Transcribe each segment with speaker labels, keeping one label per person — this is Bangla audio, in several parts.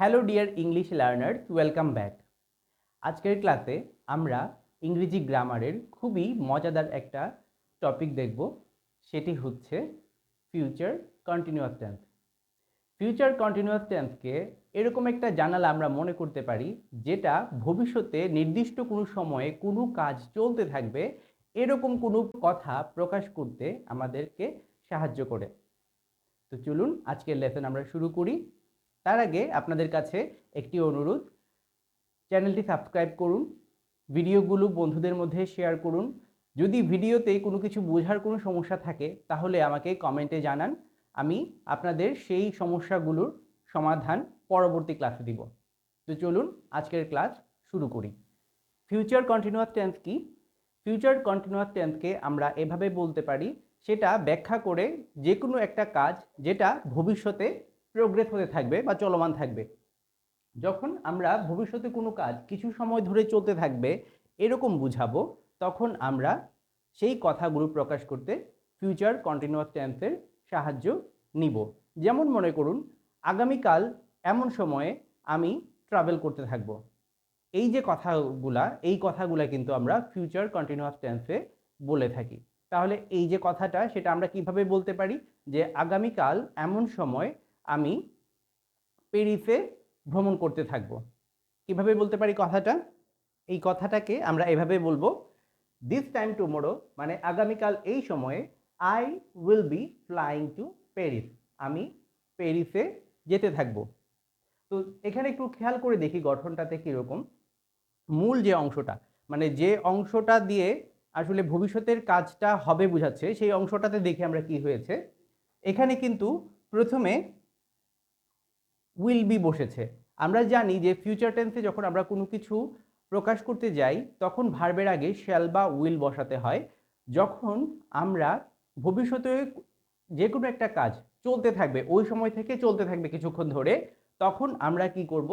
Speaker 1: Hello dear English learners welcome back আজকের ক্লাসে আমরা ইংরেজি গ্রামারের খুবই মজাদার একটা টপিক দেখব, সেটি হচ্ছে future continuous tense future continuous টেন্সকে এরকম একটা জানালা আমরা মনে করতে পারি, যেটা ভবিষ্যতে নির্দিষ্ট কোনো সময়ে কোনো কাজ চলতে থাকবে, এরকম কোনো কথা প্রকাশ করতে আমাদেরকে সাহায্য করে। তো চলুন, আজকের লেসন আমরা শুরু করি। তার আগে আপনাদের কাছে একটি অনুরোধ। চ্যানেলটি সাবস্ক্রাইব করুন, ভিডিওগুলো বন্ধুদের মধ্যে শেয়ার করুন। যদি ভিডিওতে কোনো কিছু বোঝার কোনো সমস্যা থাকে, তাহলে আমাকে কমেন্টে জানান। আমি আপনাদের সেই সমস্যাগুলোর সমাধান পরবর্তী ক্লাসে দিব। তো চলুন আজকের ক্লাস শুরু করি। ফিউচার কন্টিনিউয়াস টেন্স কি? ফিউচার কন্টিনিউয়াস টেন্সকে আমরা এভাবে বলতে পারি, সেটা ব্যাখ্যা করে যে কোনো একটা কাজ যেটা ভবিষ্যতে প্রোগ্রেস হতে থাকবে বা চলমান থাকবে। যখন আমরা ভবিষ্যতে কোনো কাজ কিছু সময় ধরে চলতে থাকবে এরকম বুঝাবো, তখন আমরা সেই কথাগুলো প্রকাশ করতে ফিউচার কন্টিনিউয়াস টেন্সের সাহায্য নিব। যেমন মনে করুন, আগামীকাল এমন সময়ে আমি ট্রাভেল করতে থাকব। এই যে কথাগুলা, এই কথাগুলা কিন্তু আমরা ফিউচার কন্টিনিউয়াস টেন্সে বলে থাকি। তাহলে এই যে কথাটা, সেটা আমরা কীভাবে বলতে পারি? যে আগামীকাল এমন সময় আমি প্যারিসে ভ্রমণ করতে থাকব। কীভাবে বলতে পারি কথাটা? এই কথাটাকে আমরা এভাবে বলব দিস টাইম টুমোরো মানে আগামীকাল এই সময়ে I will be flying to Paris আমি প্যারিসে যেতে থাকব। তো এখানে একটু খেয়াল করে দেখি গঠনটাতে কীরকম। মূল যে অংশটা মানে যে অংশটা দিয়ে আসলে ভবিষ্যতের কাজটা হবে বোঝাচ্ছে, সেই অংশটাতে দেখি আমরা কি হয়েছে। এখানে কিন্তু প্রথমে উইল বি বসেছে। আমরা জানি যে ফিউচার টেন্সে যখন আমরা কোনো কিছু প্রকাশ করতে যাই, তখন ভার্বের আগে শ্যাল বা উইল বসাতে হয়। যখন আমরা ভবিষ্যতে যে কোনো একটা কাজ চলতে থাকবে, ওই সময় থেকে চলতে থাকবে কিছুক্ষণ ধরে, তখন আমরা কি করব?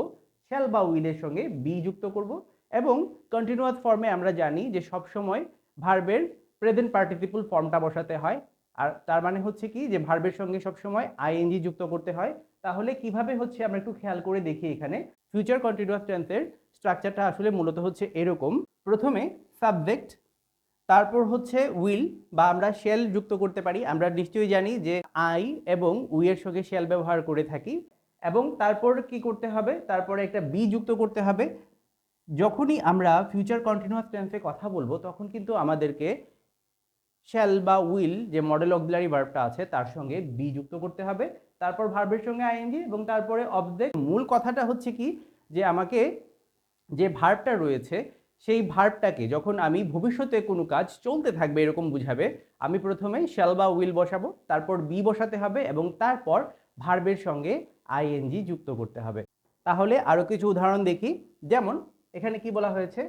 Speaker 1: শ্যাল বা উইলের সঙ্গে বি যুক্ত করব এবং কন্টিনিউয়াস ফর্মে আমরা জানি যে সব সময় ভার্বের প্রেজেন্ট পার্টিসিপল ফর্মটা বসাতে হয়। আর তার মানে হচ্ছে কি যে ভার্বের সঙ্গে সবসময় আইএনজি যুক্ত করতে হয়। তাহলে কীভাবে হচ্ছে আমরা একটু খেয়াল করে দেখি এখানে? ফিউচার কন্টিনিউয়াস টেন্সের স্ট্রাকচারটা আসলে মূলত হচ্ছে এরকম। প্রথমে সাবজেক্ট তারপর হচ্ছে উইল বা আমরা শেল যুক্ত করতে পারি। আমরা নিশ্চয়ই জানি যে আই এবং উইয়ের সঙ্গে শেল ব্যবহার করে থাকি। এবং তারপর কি করতে হবে? তারপরে একটা বি যুক্ত করতে হবে। যখনই আমরা ফিউচার কন্টিনিউয়াস টেন্সে কথা বলব, তখন কিন্তু আমাদেরকে শ্যাল বা উইল যে মডেল অক্সিলারি ভার্বটা আছে, তার সঙ্গে বি যুক্ত করতে হবে। তারপর ভার্বের সঙ্গে আইএনজি এবং তারপরে অবজেক্ট মূল কথাটা হচ্ছে কি? যে আমাকে যে ভার্বটা রয়েছে, সেই ভার্বটাকে যখন আমি ভবিষ্যতে কোনো কাজ চলতে থাকবে এরকম বুঝাবে, আমি প্রথমে শ্যাল বা উইল বসাবো, তারপর বি বসাতে হবে এবং তারপর ভার্বের সঙ্গে আইএনজি যুক্ত করতে হবে। তাহলে আরও কিছু উদাহরণ দেখি। যেমন, এখানে কি বলা হয়েছে?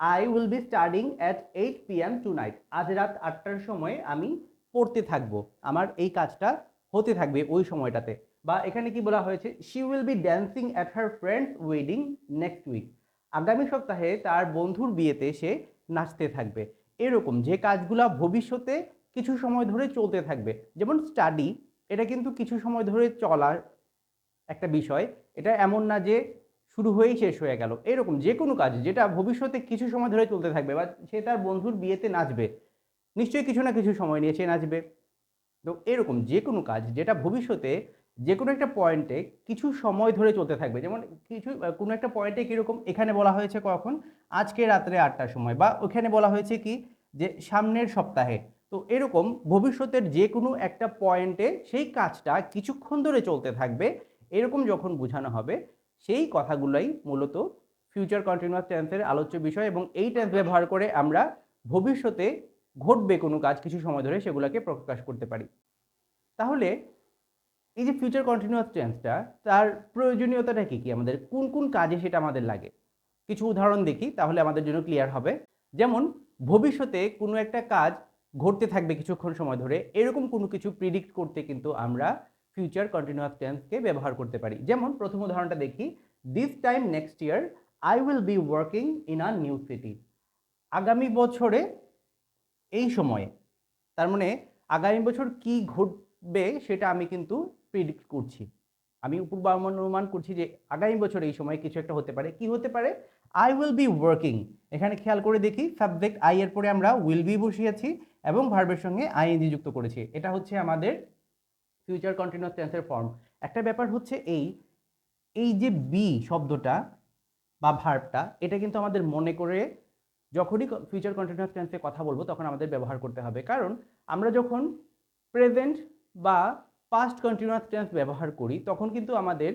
Speaker 1: I will be studying at eight P M tonight আজ রাত আটটার সময় আমি পড়তে থাকব। আমার এই কাজটা হতে থাকবে ওই সময়টাতে। বা এখানে কি বলা হয়েছে? She will be dancing at her friend's wedding next week আগামী সপ্তাহে তার বন্ধুর বিয়েতে সে নাচতে থাকবে। এরকম যে কাজগুলো ভবিষ্যতে কিছু সময় ধরে চলতে থাকবে। যেমন স্টাডি এটা কিন্তু কিছু সময় ধরে চলার একটা বিষয়। এটা এমন না যে শুরু হয়েই শেষ হয়ে গেল। এরকম যে কোনো কাজ, যেটা ভবিষ্যতে কিছু সময় ধরে চলতে থাকবে বা সে তার বন্ধুর বিয়েতে নাচবে, নিশ্চয়ই কিছু না কিছু সময় নিয়ে সে নাচবে। তো এরকম যে কোনো কাজ, যেটা ভবিষ্যতে যে কোনো একটা পয়েন্টে কিছু সময় ধরে চলতে থাকবে, যেমন কিছু কোনো একটা পয়েন্টে কীরকম এখানে বলা হয়েছে কখন? আজকে রাত্রে আটটার সময় বা ওখানে বলা হয়েছে কি? যে সামনের সপ্তাহে। তো এরকম ভবিষ্যতের যে কোনো একটা পয়েন্টে সেই কাজটা কিছুক্ষণ ধরে চলতে থাকবে। এরকম যখন বোঝানো হবে সেই কথাগুলোই মূলত ফিউচার কন্টিনিউয়াস টেন্সের আলোচ্য বিষয় এবং এই টেন্স ব্যবহার করে আমরা ভবিষ্যতে ঘটবে কোনো কাজ কিছু সময় ধরে সেগুলোকে প্রকাশ করতে পারি। তাহলে এই যে ফিউচার কন্টিনিউয়াস টেন্সটা তার প্রয়োজনীয়তাটা কী কী? আমাদের কোন কোন কাজে সেটা আমাদের লাগে? কিছু উদাহরণ দেখি তাহলে আমাদের জন্য ক্লিয়ার হবে। যেমন ভবিষ্যতে কোনো একটা কাজ ঘটতে থাকবে কিছুক্ষণ সময় ধরে এরকম কোনো কিছু প্রিডিক্ট করতে কিন্তু আমরা ফিউচার কন্টিনিউয়াস টেন্সকে ব্যবহার করতে পারি। যেমন প্রথম উদাহরণটা দেখি this time next year I will be working in a new city আগামী বছরে এই সময়ে, তার মানে আগামী বছর কি ঘটবে সেটা আমি কিন্তু প্রিডিক্ট করছি। আমি পূর্বানুমান করছি যে আগামী বছর এই সময় কিছু একটা হতে পারে। কি হতে পারে? আই উইল বি ওয়ার্কিং এখানে খেয়াল করে দেখি সাবজেক্ট আই এর পরে আমরা উইল বি বসিয়েছি এবং ভার্বের সঙ্গে আইএনজি যুক্ত করেছি। এটা হচ্ছে আমাদের ফিউচার কন্টিনিউয়াস টেন্সের ফর্ম একটা ব্যাপার হচ্ছে এই এই যে বি শব্দটা বা ভার্বটা এটা কিন্তু আমাদের মনে করে যখনই ফিউচার কন্টিনিউয়াস টেন্সে কথা বলব, তখন আমাদের ব্যবহার করতে হবে। কারণ আমরা যখন প্রেজেন্ট বা পাস্ট কন্টিনিউয়াস টেন্স ব্যবহার করি, তখন কিন্তু আমাদের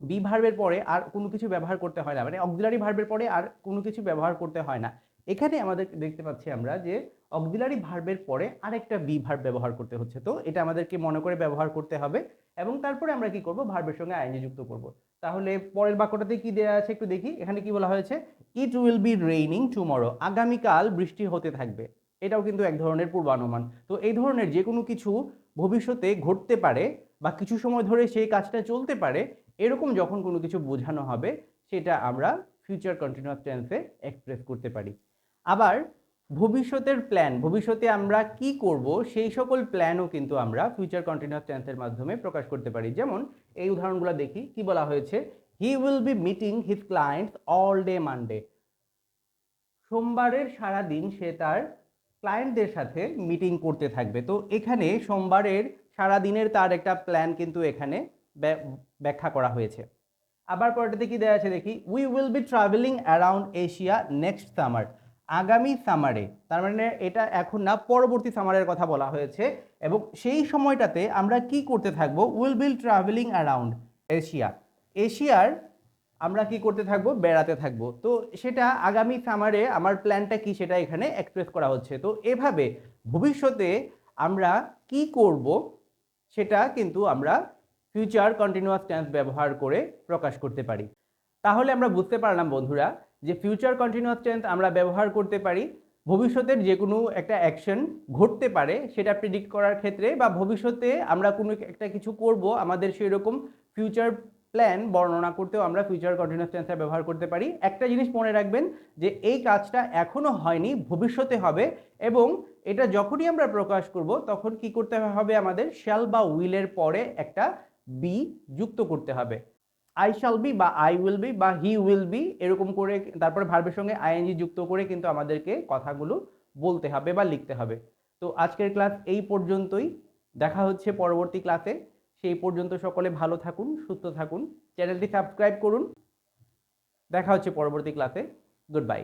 Speaker 1: বি ভার্বের পরে আর কোনো কিছু ব্যবহার করতে হয় না। মানে অক্সিলারি ভার্বের পরে আর কোনো কিছু ব্যবহার করতে হয় না। এখানে আমাদের দেখতে পাচ্ছি আমরা যে অক্সিলারি ভার্বের পরে আরেকটা বি ভার্ব ব্যবহার করতে হচ্ছে। তো এটা আমাদেরকে মনে করে ব্যবহার করতে হবে এবং তারপরে আমরা কি করব? ভার্বের সঙ্গে আইনি যুক্ত করব। তাহলে পরের বাক্যটাতে কি দেওয়া আছে একটু দেখি। এখানে কি বলা হয়েছে? It will be raining tomorrow আগামীকাল বৃষ্টি হতে থাকবে। এটাও কিন্তু এক ধরনের পূর্বানুমান। তো এই ধরনের যে কোনো কিছু ভবিষ্যতে ঘটতে পারে বা কিছু সময় ধরে সেই কাজটা চলতে পারে, এরকম যখন কোনো কিছু বোঝানো হবে, সেটা আমরা ফিউচার কন্টিনিউয়াস টেন্সে এক্সপ্রেস করতে পারি। আবার ভবিষ্যতের প্ল্যান ভবিষ্যতে আমরা কি করব, সেই সকল প্ল্যানও কিন্তু আমরা ফিউচার কন্টিনিউয়াস টেন্সের মাধ্যমে প্রকাশ করতে পারি। যেমন এই উদাহরণগুলো দেখি, কি বলা হয়েছে? He will be meeting his clients all day Monday সোমবারের সারা দিন সে তার ক্লায়েন্টদের সাথে মিটিং করতে থাকবে। তো এখানে সোমবারের সারা দিনের তার একটা প্ল্যান কিন্তু এখানে ব্য- ব্যাখ্যা করা হয়েছে। আবার পরেরটাতে কি দেওয়া আছে দেখি? We will be travelling around Asia next summer আগামী সামারে তার মানে এটা এখন না, পরবর্তী সামারের কথা বলা হয়েছে এবং সেই সময়টাতে আমরা কি করতে থাকব? Will be travelling around Asia এশিয়ার আমরা কি করতে থাকব? বেড়াতে থাকব। তো সেটা আগামী সামারে আমার প্ল্যানটা কি সেটা এখানে এক্সপ্রেস করা হচ্ছে। তো এভাবে ভবিষ্যতে আমরা কি করব সেটা কিন্তু আমরা ফিউচার কন্টিনিউয়াস টেন্স ব্যবহার করে প্রকাশ করতে পারি। তাহলে আমরা বুঝতে পারলাম বন্ধুরা যে ফিউচার কন্টিনিউয়াস টেন্স আমরা ব্যবহার করতে পারি, ভবিষ্যতের যে কোনো একটা অ্যাকশন ঘটতে পারে, সেটা প্রেডিক্ট করার ক্ষেত্রে বা ভবিষ্যতে আমরা কোনো একটা কিছু করব, আমাদের সেই রকম ফিউচার প্ল্যান বর্ণনা করতেও আমরা ফিউচার কন্টিনিউয়াস টেন্সটা ব্যবহার করতে পারি। একটা জিনিস মনে রাখবেন যে এই কাজটা এখনও হয়নি, ভবিষ্যতে হবে এবং এটা যখনই আমরা প্রকাশ করব, তখন কি করতে হবে আমাদের শ্যাল বা উইলের পরে একটা বি যুক্ত করতে হবে। আই শাল বি বা আই উইল বি বা হি উইল বি এরকম করে তারপরে ভার্বের সঙ্গে আইএনজি যুক্ত করে কিন্তু আমাদেরকে কথাগুলো বলতে হবে বা লিখতে হবে। তো আজকের ক্লাস এই পর্যন্তই। দেখা হচ্ছে পরবর্তী ক্লাসে সেই পর্যন্ত সকলে ভালো থাকুন, সুস্থ থাকুন। চ্যানেলটি সাবস্ক্রাইব করুন। দেখা হচ্ছে পরবর্তী ক্লাসে গুড বাই